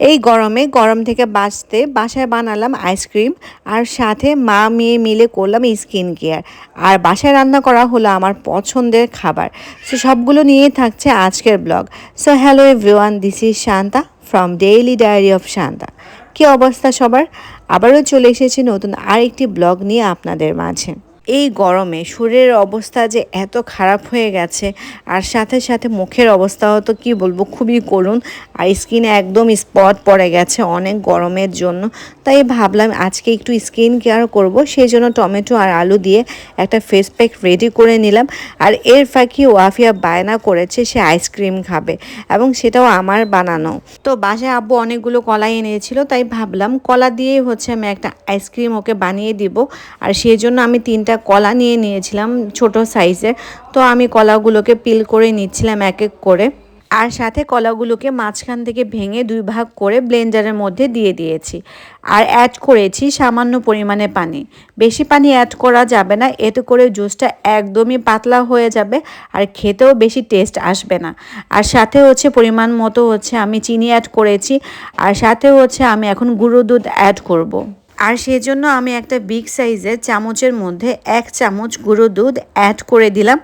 এই গরমে গরম থেকে বাঁচতে বাসায় বানালাম আইসক্রিম আর সাথে মা মেয়ে মিলে করলাম স্কিন কেয়ার। আর বাসায় রান্না করা হলো আমার পছন্দের খাবার। সো সবগুলো নিয়েই থাকছে আজকের blog. So hello everyone, this is Shanta from daily diary of Shanta. কী অবস্থা সবার? আবারও চলে এসেছি নতুন আরেকটি ব্লগ নিয়ে আপনাদের মাঝে। এই গরমে শরীরের অবস্থা যে এত খারাপ হয়ে গেছে, আর সাথে সাথে মুখের অবস্থাও তো কী বলব, খুবই করুন আর স্কিনে একদম স্পট পড়ে গেছে অনেক গরমের জন্য। তাই ভাবলাম আজকে একটু স্কিন কেয়ার করব সেই জন্য টমেটো আর আলু দিয়ে একটা ফেস প্যাক রেডি করে নিলাম। আর এর ফাঁকি ওয়াফিয়া বায়না করেছে, সে আইসক্রিম খাবে এবং সেটাও আমার বানানো। তো বাসায় আব্বু অনেকগুলো কলা এনেছিল, তাই ভাবলাম কলা দিয়েই হচ্ছে আমি একটা আইসক্রিম ওকে বানিয়ে দিব। আর সেই জন্য আমি তিনটা কলা নিয়ে নিয়েছিলাম ছোট সাইজে। তো আমি কলাগুলোকে পিল করে নিচ্ছিলাম এক এক করে। আর সাথে কলাগুলোকে মাঝখান থেকে ভেঙে দুই ভাগ করে ব্লেন্ডারের মধ্যে দিয়ে দিয়েছি। আর অ্যাড করেছি সামান্য পরিমাণে পানি। বেশি পানি অ্যাড করা যাবে না, এতে করে জুসটা একদমই পাতলা হয়ে যাবে আর খেতেও বেশি টেস্ট আসবে না। আর সাথে হচ্ছে পরিমাণ মতো হচ্ছে আমি চিনি অ্যাড করেছি। আর সাথে হচ্ছে আমি এখন গুঁড়ো দুধ অ্যাড করব। আর সেজন্য আমি একটা বিগ সাইজের চামচের মধ্যে এক চামচ গুঁড়ো দুধ অ্যাড করে দিলাম।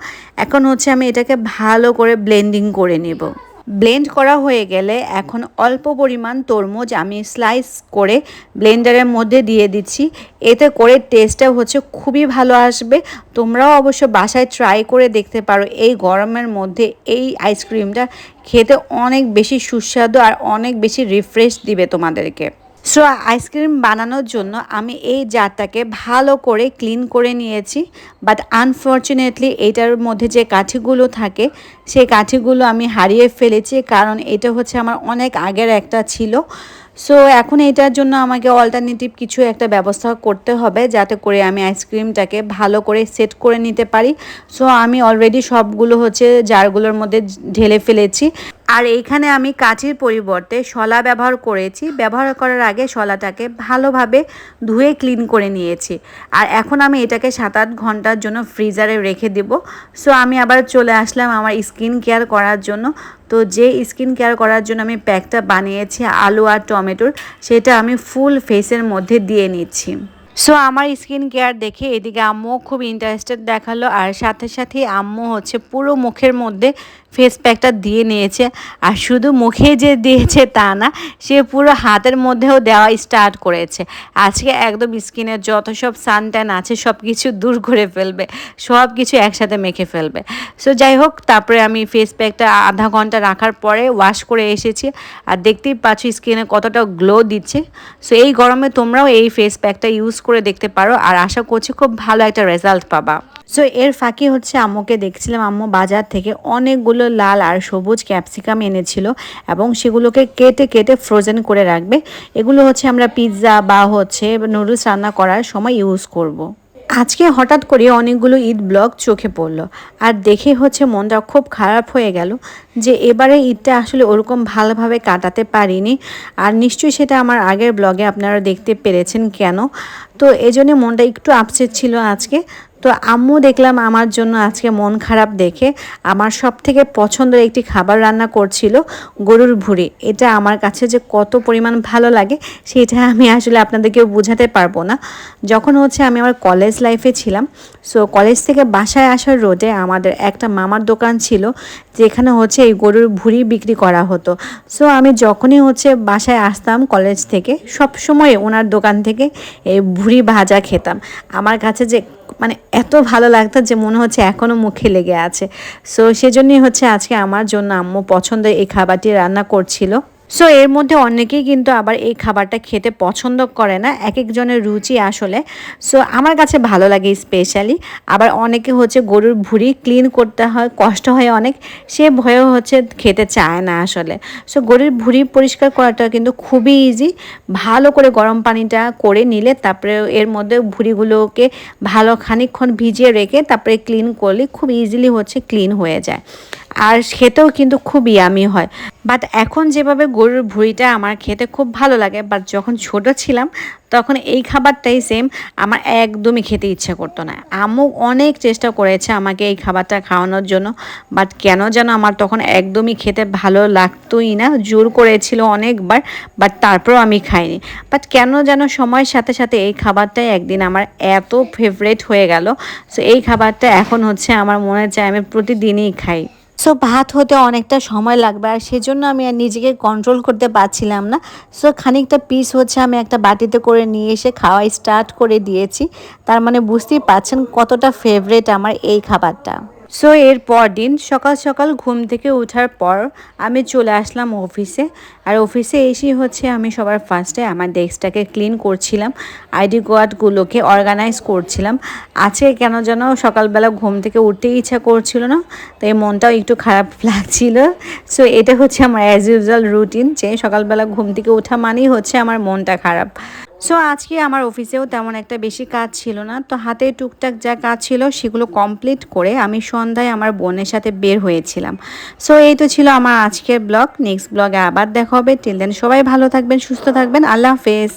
এখন হচ্ছে আমি এটাকে ভালো করে ব্লেন্ডিং করে নেব। ব্লেন্ড করা হয়ে গেলে এখন অল্প পরিমাণ তরমুজ আমি স্লাইস করে ব্লেন্ডারের মধ্যে দিয়ে দিচ্ছি। এতে করে টেস্টটা হচ্ছে খুবই ভালো আসবে। তোমরাও অবশ্য বাসায় ট্রাই করে দেখতে পারো, এই গরমের মধ্যে এই আইসক্রিমটা খেতে অনেক বেশি সুস্বাদু আর অনেক বেশি রিফ্রেশ দিবে তোমাদেরকে। সো আইসক্রিম বানানোর জন্য আমি এই জারটাকে ভালো করে ক্লিন করে নিয়েছি বাট আনফর্চুনেটলি এটার মধ্যে যে কাঠিগুলো থাকে সেই কাঠিগুলো আমি হারিয়ে ফেলেছি, কারণ এটা হচ্ছে আমার অনেক আগের একটা ছিল। সো এখন এটার জন্য আমাকে অল্টারনেটিভ কিছু একটা ব্যবস্থা করতে হবে, যাতে করে আমি আইসক্রিমটাকে ভালো করে সেট করে নিতে পারি। সো আমি অলরেডি সবগুলো হচ্ছে জারগুলোর মধ্যে ঢেলে ফেলেছি। আর এইখানে আমি কাঠির পরিবর্তে শলা ব্যবহার করেছি। ব্যবহার করার আগে শলাটাকে ভালোভাবে ধুয়ে ক্লিন করে নিয়েছি। আর এখন আমি এটাকে সাত আট ঘণ্টার জন্য ফ্রিজারে রেখে দেব। সো আমি আবার চলে আসলাম আমার স্কিন কেয়ার করার জন্য। তো যে স্কিন কেয়ার করার জন্য আমি প্যাকটা বানিয়েছি, আলু আর টমেটোর, সেটা আমি ফুল ফেসের মধ্যে দিয়ে নিচ্ছি। সো আমার স্কিন কেয়ার দেখে এদিকে আম্মুও খুব ইন্টারেস্টেড দেখাল আর সাথে সাথে আম্মু হচ্ছে পুরো মুখের মধ্যে ফেস প্যাকটা দিয়ে নিয়েছে। আর শুধু মুখে যে দিয়েছে তা না, সে পুরো হাতের মধ্যেও দেওয়া স্টার্ট করেছে। আজকে একদম স্কিনের যত সব সানট্যান আছে, সব কিছু দূর করে ফেলবে। সব কিছু একসাথে মেখে ফেলবে। সো যাই হোক, তারপরে আমি ফেস প্যাকটা আধা ঘণ্টা রাখার পরে ওয়াশ করে এসেছি। আর দেখতেই পাচ্ছি স্কিনে কতটা গ্লো দিচ্ছে। সো এই গরমে তোমরাও এই ফেস প্যাকটা ইউজ করে দেখতে পারো আর আশা করছি খুব ভালো একটা রেজাল্ট পাবা। সো এর ফাঁকি হচ্ছে আম্মুকে দেখছিলাম, আম্মু বাজার থেকে অনেকগুলো লাল আর সবুজ ক্যাপসিকাম এনেছিল এবং সেগুলোকে কেটে কেটে ফ্রোজেন করে রাখবে। এগুলো হচ্ছে আমরা পিৎজা বা হচ্ছে নুডলস রান্না করার সময় ইউজ করব। আজকে হঠাৎ করে অনেকগুলো ঈদ ব্লগ চোখে পড়ল। আর দেখে হচ্ছে মনটা খুব খারাপ হয়ে গেল। যে এবারে ঈদটা আসলে ওরকম ভালোভাবে কাটাতে পারিনি। আর নিশ্চয়ই সেটা আমার আগের ব্লগে আপনারা দেখতে পেরেছেন কেন? তো এজন্য মনটা একটু আপসেট ছিল আজকে। তো আম্মু দেখলাম আমার জন্য আজকে মন খারাপ দেখে আমার সব থেকে পছন্দের একটি খাবার রান্না করছিল গরুর ভুড়ি। এটা আমার কাছে যে কত পরিমাণ ভালো লাগে সেটা আমি আসলে আপনাদেরকে বোঝাতে পারব না। যখন হচ্ছে আমি আমার কলেজ লাইফে ছিলাম সো কলেজ থেকে বাসায় আসার রোডে আমাদের একটা মামার দোকান ছিল, যেখানে হচ্ছে এই গরুর ভুঁড়ি বিক্রি করা হতো। সো আমি যখনই হচ্ছে বাসায় আসতাম কলেজ থেকে সব সময় ওনার দোকান থেকে এই ভুঁড়ি ভাজা খেতাম। আমার কাছে যে মানে এত ভালো লাগতো যে মনে হচ্ছে এখনও মুখে লেগে আছে। সো সেজন্যই হচ্ছে আজকে আমার জন্য আম্মু পছন্দের এই খাবারটি রান্না করছিল। সো এর মধ্যে অনেকেই কিন্তু আবার এই খাবারটা খেতে পছন্দ করে না এক একজনের রুচি আসলে। সো আমার কাছে ভালো লাগে স্পেশালি আবার অনেকে হচ্ছে গরুর ভুড়ি ক্লিন করতে হয়, কষ্ট হয় অনেক, সে ভয়েও হচ্ছে খেতে চায় না আসলে। সো গরুর ভুড়ি পরিষ্কার করাটা কিন্তু খুবই ইজি ভালো করে গরম পানিটা করে নিলে তারপরে এর মধ্যে ভুড়িগুলোকে ভালো খানিকক্ষণ ভিজিয়ে রেখে তারপরে ক্লিন করলে খুব ইজিলি হচ্ছে ক্লিন হয়ে যায়। আর খেতেও কিন্তু খুব ইয়ামি হয়। বাট এখন যেভাবে গরুর ভুঁড়িটা আমার খেতে খুব ভালো লাগে বাট যখন ছোট ছিলাম, তখন এই খাবারটাই সেম আমার একদমই খেতে ইচ্ছা করতো না। আম্মু অনেক চেষ্টা করেছে আমাকে এই খাবারটা খাওয়ানোর জন্য বাট কেন যেন আমার তখন একদমই খেতে ভালো লাগতোই না, জোর করেছিল অনেকবার বাট তারপরেও আমি খাইনি। বাট কেন যেন সময়ের সাথে সাথে এই খাবারটাই একদিন আমার এত ফেভারেট হয়ে গেল সো এই খাবারটা এখন হচ্ছে আমার মনে চায় আমি প্রতিদিনই খাই। সো ভাত হতে অনেকটা সময় লাগবে আর সেজন্য আমি আর নিজেকে কন্ট্রোল করতে পারছিলাম না। সো খানিকটা পিস হচ্ছে আমি একটা বাটিতে করে নিয়ে এসে খাওয়াই স্টার্ট করে দিয়েছি। তার মানে বুঝতেই পারছেন কতটা ফেভারেট আমার এই খাবারটা। সো এর পর দিন সকাল সকাল ঘুম থেকে ওঠার পর আমি চলে আসলাম অফিসে আর অফিসে এসেই হচ্ছে আমি সবার ফার্স্টে আমার ডেস্কটাকে ক্লিন করছিলাম। আইডি কার্ডগুলোকে অর্গানাইজ করছিলাম। আজকে কেন যেন সকালবেলা ঘুম থেকে উঠতেই ইচ্ছা করছিল না, তাই মনটাও একটু খারাপ লাগছিল। সো এটা হচ্ছে আমার অ্যাজ ইউজুয়াল রুটিন যে সকালবেলা ঘুম থেকে ওঠা মানেই হচ্ছে আমার মনটা খারাপ। সো আজকে আমার অফিসেও তেমন একটা বেশি কাজ ছিল না। তো হাতে টুকটাক যা কাজ ছিল সেগুলো কমপ্লিট করে আমি সন্ধ্যায় আমার বোনের সাথে বের হয়েছিলাম। সো এই তো ছিল আমার আজকের ব্লগ নেক্সট ব্লগে আবার দেখা হবে। টিল দেন সবাই ভালো থাকবেন, সুস্থ থাকবেন। আল্লাহ হাফেজ।